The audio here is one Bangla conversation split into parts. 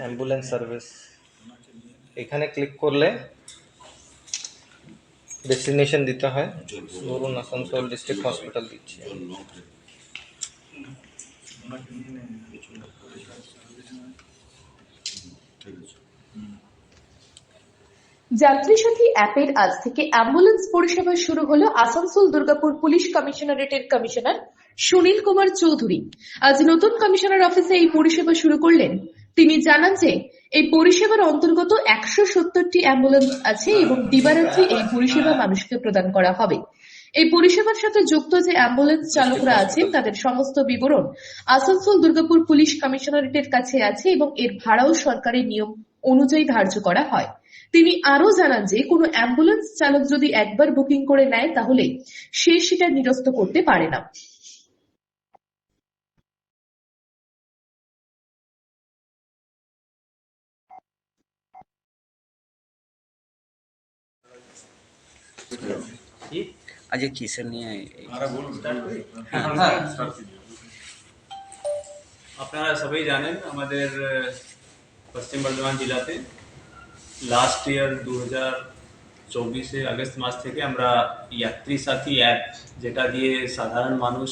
Ambulance service. এখানে ক্লিক করলে ডেস্টিনেশন দিতে হয়। ধরুন আসানসোল ডিস্ট্রিক্ট হসপিটাল দিচ্ছি। যাত্রী সাথী অ্যাপের আজ থেকে অ্যাম্বুলেন্স পরিষেবা শুরু হলো আসানসোল দুর্গাপুর পুলিশ কমিশনারেটের কমিশনার সুনীল কুমার চৌধুরী। আজ নতুন কমিশনার অফিসে এই পরিষেবা শুরু করলেন তিনি জানান যে, এই পরিষেবার অন্তর্গত একশো সত্তরটি অ্যাম্বুলেন্স আছে এবং দিবারাত্রি এই পরিষেবা মানুষকে প্রদান করা হবে। এই পরিষেবার সাথে যুক্ত যে অ্যাম্বুলেন্স চালকরা আছেন, তাদের সমস্ত বিবরণ আসানসোল দুর্গাপুর পুলিশ কমিশনারেটের কাছে আছে এবং এর ভাড়াও সরকারের নিয়ম অনুযায়ী ধার্য করা হয়। তিনি আরও জানান যে, কোনো অ্যাম্বুলেন্স চালক যদি একবার বুকিং করে নেয়, তাহলে সে সেটা নিরস্ত করতে পারে না। আজকে কিসের নিয়ে আপনারা সবাই জানেন আমাদের পশ্চিম বর্ধমান জেলাতে লাস্ট ইয়ার দু হাজার চব্বিশে আগস্ট মাস থেকে আমরা যাত্রী সাথী অ্যাপ যেটা দিয়ে সাধারণ মানুষ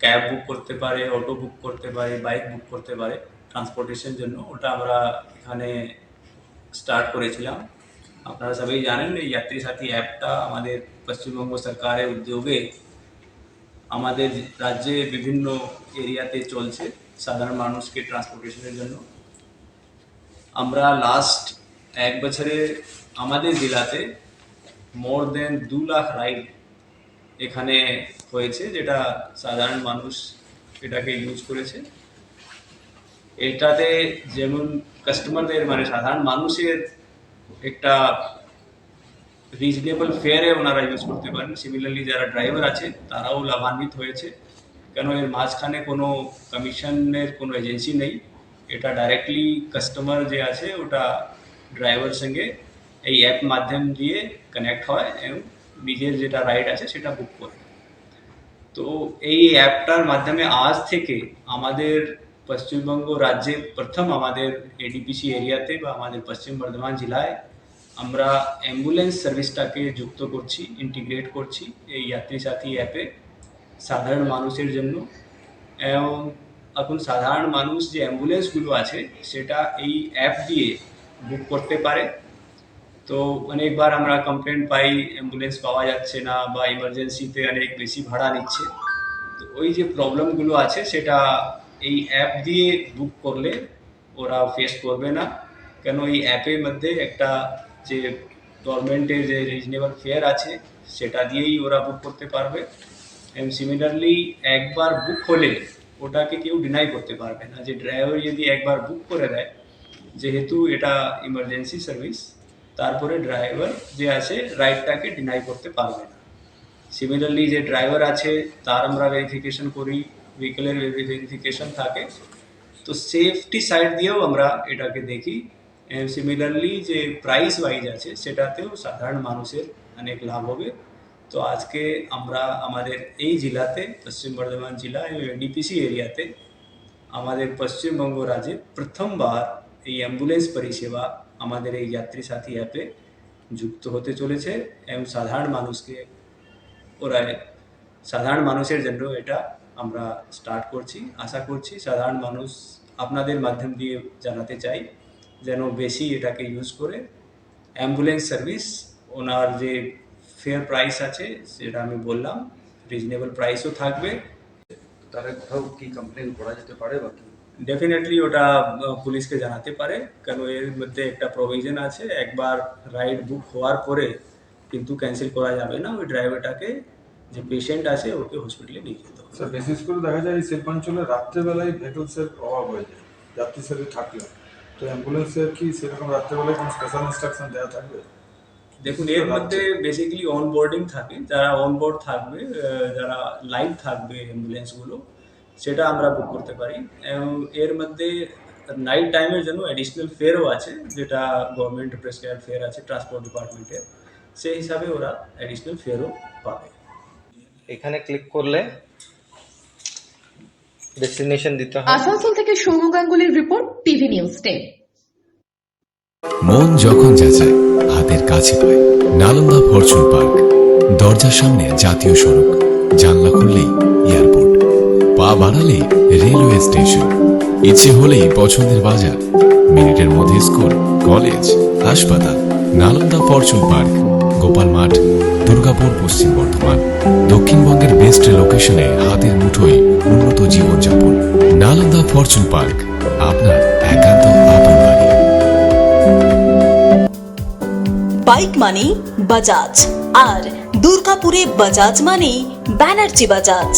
ক্যাব বুক করতে পারে অটো বুক করতে পারে বাইক বুক করতে পারে ট্রান্সপোর্টেশন জন্য ওটা আমরা এখানে স্টার্ট করেছিলাম। আপনারা সবাই জানেন, এই যাত্রী সাথী অ্যাপটা আমাদের পশ্চিমবঙ্গ সরকারের উদ্যোগে আমাদের রাজ্যে বিভিন্ন এরিয়াতে চলছে সাধারণ মানুষকে ট্রান্সপোর্টেশনের জন্য। আমরা লাস্ট এক বছরে আমাদের জেলাতে মোর দেন দু লাখ রাইড এখানে হয়েছে, যেটা সাধারণ মানুষ এটাকে ইউজ করেছে। এটাতে যেমন কাস্টমারদের মানে সাধারণ মানুষের একটা রিজনেবল ফেয়ারে ওনারা ইউজ করতে পারেন। সিমিলারলি যারা ড্রাইভার আছে, তারাও লাভান্বিত হয়েছে। কেন এর মাঝখানে কোনো কমিশনের কোনো এজেন্সি নেই। এটা ডাইরেক্টলি কাস্টমার যে আছে, ওটা ড্রাইভার সঙ্গে এই অ্যাপ মাধ্যম দিয়ে কানেক্ট হয় এবং নিজের যেটা রাইড আছে, সেটা বুক করে। তো এই অ্যাপটার মাধ্যমে আজ থেকে আমাদের পশ্চিমবঙ্গ রাজ্যে প্রথম আমাদের এডিপিসি এরিয়াতে বা আমাদের পশ্চিম বর্ধমান জেলায় আমরা অ্যাম্বুলেন্স সার্ভিসটাকে যুক্ত করছি ইন্টিগ্রেট করছি এই যাত্রী সাথী অ্যাপে সাধারণ মানুষের জন্য। এবং এখন সাধারণ মানুষ যে অ্যাম্বুলেন্সগুলো আছে, সেটা এই অ্যাপ দিয়ে বুক করতে পারে। তো অনেকবার আমরা কমপ্লেন পাই অ্যাম্বুলেন্স পাওয়া যাচ্ছে না বা ইমার্জেন্সিতে অনেক বেশি ভাড়া নিচ্ছে। তো ওই যে প্রবলেমগুলো আছে, সেটা এই অ্যাপ দিয়ে বুক করলে ওরা ফেস করবে না। কেন এই অ্যাপের মধ্যে একটা যে গভর্নমেন্টের যে রিজনেবল ফেয়ার আছে, সেটা দিয়েই ওরা বুক করতে পারবে। এবং সিমিলারলি একবার বুক হলে ওটাকে কেউ ডিনাই করতে পারবে না। যে ড্রাইভার যদি একবার বুক করে দেয়, যেহেতু এটা ইমার্জেন্সি সার্ভিস তারপরে ড্রাইভার যে আছে রাইডটাকে ডিনাই করতে পারবে না। সিমিলারলি যে ড্রাইভার আছে, তার আমরা ভেরিফিকেশন করি ভেহিকেলের ভেরিফিকেশন থাকে। তো সেফটি সাইড দিয়েও আমরা এটাকে দেখি। সিমিলারলি যে প্রাইস ওয়াইজ আছে সেটাতেও সাধারণ মানুষের অনেক লাভ হবে তো আজকে আমরা আমাদের এই জেলাতে পশ্চিম বর্ধমান জেলা এবং ডিপিসি এরিয়াতে আমাদের পশ্চিমবঙ্গ রাজ্যে প্রথমবার এই অ্যাম্বুলেন্স পরিষেবা আমাদের এই যাত্রী সাথী অ্যাপে যুক্ত হতে চলেছে এবং সাধারণ মানুষকে ওরা সাধারণ মানুষের জন্য এটা আমরা স্টার্ট করছি আশা করছি সাধারণ মানুষ আপনাদের মাধ্যম দিয়ে জানাতে চাই যেন বেশি এটাকে ইউজ করে। অ্যাম্বুলেন্স সার্ভিস ওনার যে ফেয়ার প্রাইস আছে সেটা আমি বললাম। রিজনেবল প্রাইসও থাকবে। তাহলে কোথাও কি কমপ্লেন করা যেতে পারে বা কি? ডেফিনেটলি ওটা পুলিশকে জানাতে পারে। কারণ এর মধ্যে একটা প্রভিশন আছে একবার রাইড বুক হওয়ার পরে কিন্তু ক্যান্সেল করা যাবে না। ওই ড্রাইভারটাকে যে পেশেন্ট আছে ওকে হসপিটালে নিয়ে যেতে হবে। স্যার বিশেষ করে দেখা যায় এই শিল্পাঞ্চলে রাত্রেবেলায় ভেহিকলসের অভাব হয়ে যায়। যাত্রী সাথে থাকলেও তো অ্যাম্বুলেন্সের কি সেরকম রাত্রেবেলায় কোনো স্পেশাল ইনস্ট্রাকশন দেওয়া থাকবে? দেখুন এর মধ্যে বেসিক্যালি অন বোর্ডিং থাকে যারা অন বোর্ড থাকবে যারা লাইভ থাকবে অ্যাম্বুলেন্সগুলো সেটা আমরা বুক করতে পারি। এবং এর মধ্যে নাইট টাইমের জন্য অ্যাডিশনাল ফেয়ারও আছে যেটা গভর্নমেন্ট প্রেসক্রাইব ফেয়ার আছে ট্রান্সপোর্ট ডিপার্টমেন্টের সেই হিসাবে ওরা অ্যাডিশনাল ফেয়ারও পাবে। এখানে ক্লিক করলে ডেস্টিনেশন দিতে হয়। আসানসোল থেকে সৌম গাঙ্গুলির রিপোর্ট টিভি নিউজ টেন মন যখন যাচায় হাতের কাছে পায়। নালন্দা ফরচুন পার্ক দরজার সামনে জাতীয় সড়ক জানলা খুললেই এয়ারপোর্ট। পা বাড়ালে রেলওয়ে স্টেশন। ইচ্ছে হলেই পছন্দের বাজার মিনিটের মধ্যে স্কুল কলেজ হাসপাতাল নালন্দা ফরচুন পার্ক গোপাল মাঠ দুর্গাপুর পশ্চিম বর্ধমান। দক্ষিণবঙ্গের বেস্ট লোকেশনে হাতের মুঠোয় নালন্দা ফরচুন পার্ক, আপনার একান্ত আপন বাড়ি। বাইক মানেই বাজাজ, আর দুর্গাপুরে বাজাজ মানেই ব্যানার্জি বাজাজ।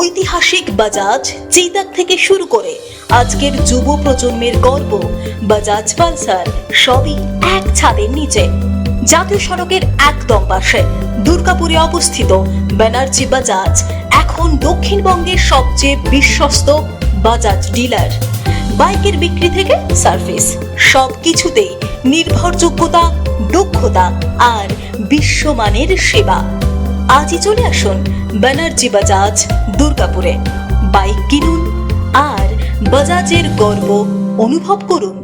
ঐতিহাসিক বাজাজ চেতাক থেকে শুরু করে আজকের যুব প্রজন্মের গর্ব, বাজাজ পালসার সবই এক ছাদের নিচে। জাতীয় সড়কের একদম পাশে দুর্গাপুরে অবস্থিত ব্যানার্জি বাজাজ এখন দক্ষিণবঙ্গের সবচেয়ে বিশ্বস্ত বাজাজ ডিলার। বাইকের বিক্রি থেকে সার্ভিস সব কিছুতেই নির্ভরযোগ্যতা, দক্ষতা আর বিশ্বমানের সেবা। আজই চলে আসুন ব্যানার্জি বাজাজ দুর্গাপুরে। বাইক কিনুন আর বাজাজের গর্ব অনুভব করুন।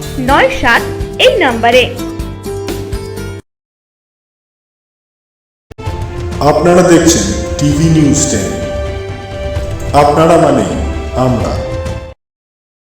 নয় সাত এই নাম্বারে। আপনারা দেখছেন টিভি নিউজ টেন। আপনারা মানে আমরা।